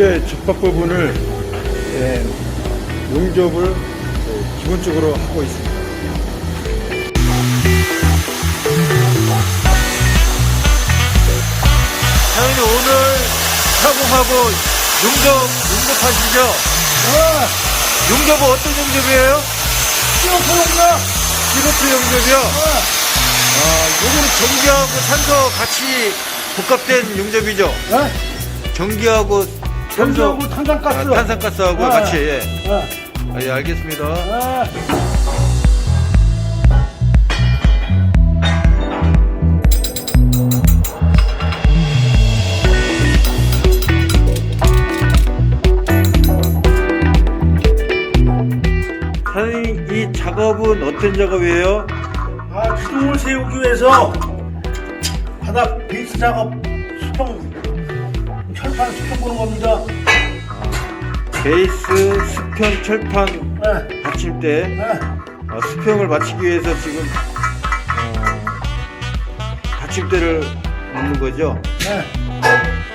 이렇게 접합 부분을 예, 용접을 예, 기본적으로 하고 있습니다. 사장님 오늘 사공하고 용접 용접하시죠? 용접은 어떤 용접이에요? 시어프 용접. 시로프 용접이요? 아, 요거는 전기하고 산소 같이 복합된 용접이죠? 예? 전기하고 전기하고 탄산가스. 아, 탄산가스하고 네. 같이 예. 예. 아, 예, 알겠습니다. 예. 사장님 이 작업은 어떤 작업이에요? 아, 기둥을 세우기 위해서 바닥 베이스 작업 수평, 철판 수평 보는 겁니다. 베이스 수평 철판 예. 받침대 예. 어, 수평을 맞추기 위해서 지금 어, 받침대를 넣는 거죠? 예.